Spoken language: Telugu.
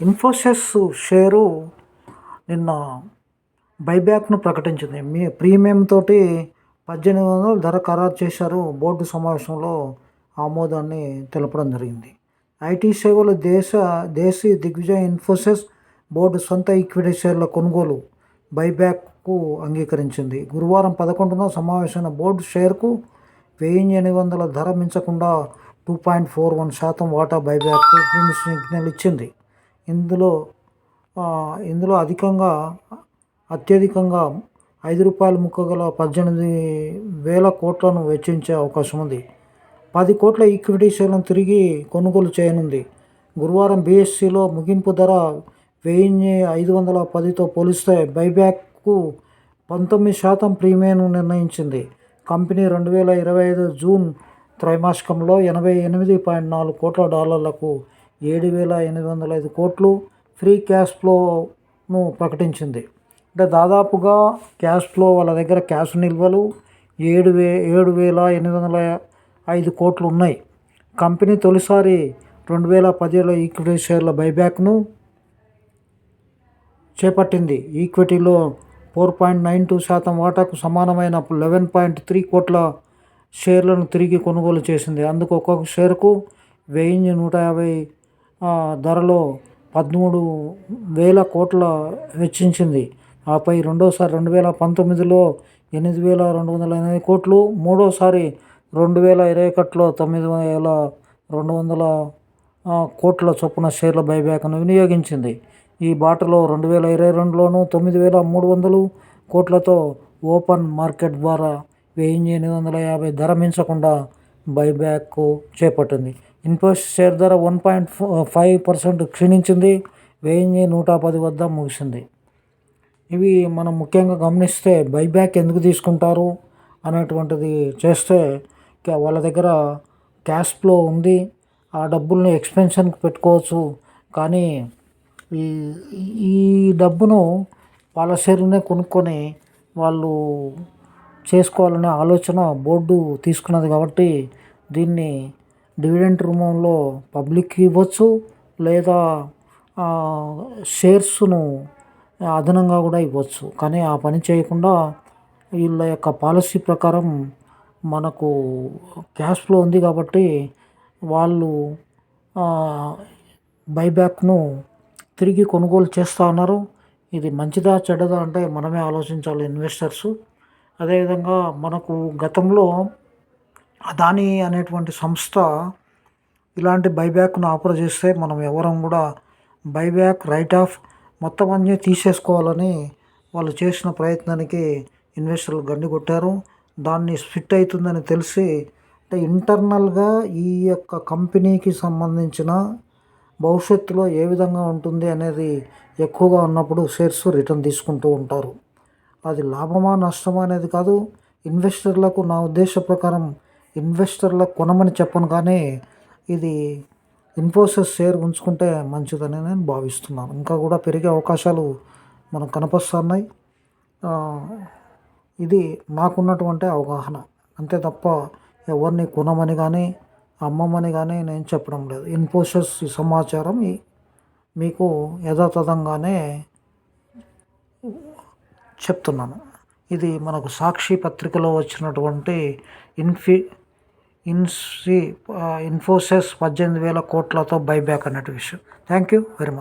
ఇన్ఫోసిస్ షేరు నిన్న బైబ్యాక్ను ప్రకటించింది. మీ ప్రీమియం తోటి పద్దెనిమిది వందలు ధర ఖరారు చేశారు బోర్డు సమావేశంలో ఆమోదాన్ని తెలపడం జరిగింది. ఐటీ సేవలు దేశ దేశీ దిగ్విజయ ఇన్ఫోసిస్ బోర్డు సొంత ఈక్విటీ షేర్ల కొనుగోలు బైబ్యాక్కు అంగీకరించింది. గురువారం పదకొండున సమావేశమైన బోర్డు షేర్కు వెయ్యి ఎనిమిది వందల ధర మించకుండా టూ పాయింట్ ఫోర్ వన్ శాతం వాటా బైబ్యాక్ గ్రీన్ సిగ్నల్ ఇచ్చింది. ఇందులో ఇందులో అధికంగా అత్యధికంగా ఐదు రూపాయల ముక్క గల పద్దెనిమిది వేల కోట్లను వెచ్చించే అవకాశం ఉంది. పది కోట్ల ఈక్విటీ షేర్లను తిరిగి కొనుగోలు చేయనుంది. గురువారం బీఎస్సీలో ముగింపు ధర వెయ్యి ఐదు వందల పదితో పోలిస్తే బైబ్యాక్కు పంతొమ్మిది శాతం ప్రీమియం నిర్ణయించింది. కంపెనీ రెండు వేల ఇరవై ఐదు జూన్ త్రైమాసికంలో ఎనభై ఎనిమిది పాయింట్ నాలుగు కోట్ల డాలర్లకు ఏడు వేల ఎనిమిది వందల ఐదు కోట్లు ఫ్రీ క్యాష్ ఫ్లోను ప్రకటించింది. అంటే దాదాపుగా క్యాష్ ఫ్లో వాళ్ళ దగ్గర క్యాష్ నిల్వలు ఏడు వే ఏడు వేల ఎనిమిది వందల ఐదు కోట్లు ఉన్నాయి కంపెనీ తొలిసారి రెండు వేల పదిహేడులో ఈక్విటీ షేర్ల బైబ్యాక్ను చేపట్టింది. ఈక్విటీలో ఫోర్ పాయింట్ నైన్ టూ శాతం వాటాకు సమానమైన లెవెన్ పాయింట్ త్రీ కోట్ల షేర్లను తిరిగి కొనుగోలు చేసింది. అందుకు ఒక్కొక్క షేర్కు వెయ్యి నూట యాభై ధరలో పదమూడు వేల కోట్ల వెచ్చించింది. ఆపై రెండోసారి రెండు వేల పంతొమ్మిదిలో ఎనిమిది వేల రెండు వందల ఎనిమిది కోట్లు మూడోసారి రెండు వేల ఇరవై ఒకటిలో తొమ్మిది వేల రెండు వందల కోట్ల చొప్పున షేర్ల బైబ్యాక్ను వినియోగించింది. ఈ బాటలో రెండు వేల ఇరవై రెండులోనూ తొమ్మిది వేల మూడు వందలు కోట్లతో ఓపెన్ మార్కెట్ ద్వారా వెయ్యి ఎనిమిది వందల యాభై ధర మించకుండా బైబ్యాక్ చేపట్టింది. ఇన్ఫోసిస్ షేర్ ధర వన్ పాయింట్ ఫైవ్ పర్సెంట్ క్షీణించింది. వెయ్యి నూట పది వద్ద ముగిసింది. ఇవి మనం ముఖ్యంగా గమనిస్తే బైబ్యాక్ ఎందుకు తీసుకుంటారు అనేటువంటిది చేస్తే వాళ్ళ దగ్గర క్యాష్ ఫ్లో ఉంది. ఆ డబ్బుల్ని ఎక్స్పెన్షన్కి పెట్టుకోవచ్చు. కానీ ఈ ఈ డబ్బును వాళ్ళ షేర్నే కొనుక్కొని వాళ్ళు చేసుకోవాలనే ఆలోచన బోర్డు తీసుకున్నది కాబట్టి దీన్ని డివిడెంట్ రూపంలో పబ్లిక్కి ఇవ్వచ్చు లేదా షేర్స్ను అదనంగా కూడా ఇవ్వచ్చు. కానీ ఆ పని చేయకుండా వీళ్ళ యొక్క పాలసీ ప్రకారం మనకు క్యాష్ ఫ్లో ఉంది కాబట్టి వాళ్ళు బైబ్యాక్ను తిరిగి కొనుగోలు చేస్తూ ఉన్నారు. ఇది మంచిదా చెడ్డదా అంటే మనమే ఆలోచించాలి ఇన్వెస్టర్స్. అదేవిధంగా మనకు గతంలో అదానీ అనేటువంటి సంస్థ ఇలాంటి బైబ్యాక్ను ఆఫర్ చేస్తే మనం ఎవరం కూడా బైబ్యాక్ రైట్ ఆఫ్ మొత్తం అన్నీ తీసేసుకోవాలని వాళ్ళు చేసిన ప్రయత్నానికి ఇన్వెస్టర్లు గండి కొట్టారు. దాన్ని స్ఫిట్ అవుతుందని తెలిసి అంటే ఇంటర్నల్గా ఈ యొక్క కంపెనీకి సంబంధించిన భవిష్యత్తులో ఏ విధంగా ఉంటుంది అనేది ఎక్కువగా ఉన్నప్పుడు షేర్స్ రిటర్న్ తీసుకుంటూ ఉంటారు. అది లాభమా నష్టమా అనేది కాదు. ఇన్వెస్టర్లకు నా ఉద్దేశ ప్రకారం ఇన్వెస్టర్లకు కొనమని చెప్పను కానీ ఇది ఇన్ఫోసిస్ షేర్ ఉంచుకుంటే మంచిదని నేను భావిస్తున్నాను. ఇంకా కూడా పెరిగే అవకాశాలు మనకు కనిపిస్తున్నాయి. ఇది నాకున్నటువంటి అవగాహన. అంతే తప్ప ఎవరిని కొనమని కానీ అమ్మమని కానీ నేను చెప్పడం లేదు. ఇన్ఫోసిస్ ఈ సమాచారం మీకు యథాతథంగానే చెప్తున్నాను. ఇది మనకు సాక్షి పత్రికలో వచ్చినటువంటి ఇన్ఫి ఇన్సి ఇన్ఫోసిస్ పద్దెనిమిది వేల కోట్లతో బైబ్యాక్ అన్నట్టు విషయం. Thank you very much